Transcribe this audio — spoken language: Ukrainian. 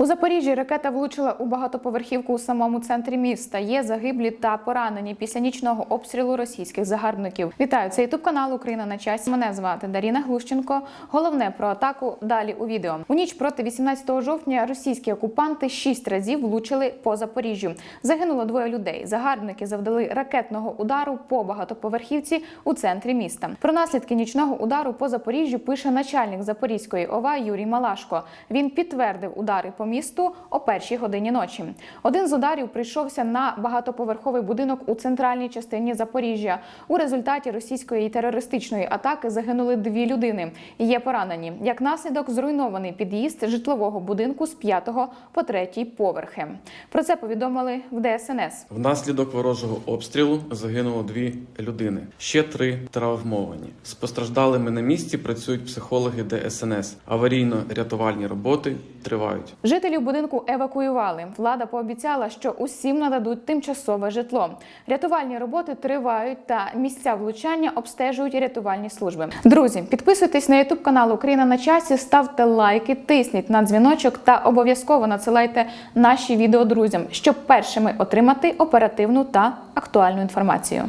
У Запоріжжі ракета влучила у багатоповерхівку у самому центрі міста. Є загиблі та поранені після нічного обстрілу російських загарбників. Вітаю, це ютуб канал Україна на часі. Мене звати Даріна Глущенко. Головне про атаку далі у відео. У ніч проти 18 жовтня російські окупанти шість разів влучили по Запоріжжю. Загинуло двоє людей. Загарбники завдали ракетного удару по багатоповерхівці у центрі міста. Про наслідки нічного удару по Запоріжжю пише начальник Запорізької ОВА Юрій Малашко. Він підтвердив удари по місту о першій годині ночі. Один з ударів прийшовся на багатоповерховий будинок у центральній частині Запоріжжя. У результаті російської терористичної атаки загинули дві людини. Є поранені. Як наслідок, зруйнований під'їзд житлового будинку з 5 по 3 поверхи. Про це повідомили в ДСНС. Внаслідок ворожого обстрілу загинуло дві людини, ще три травмовані. З постраждалими на місці працюють психологи ДСНС. Аварійно-рятувальні роботи тривають. Жителів будинку евакуювали. Влада пообіцяла, що усім нададуть тимчасове житло. Рятувальні роботи тривають та місця влучання обстежують рятувальні служби. Друзі, підписуйтесь на ютуб канал Україна на часі, ставте лайки, тисніть на дзвіночок та обов'язково надсилайте наші відео друзям, щоб першими отримати оперативну та актуальну інформацію.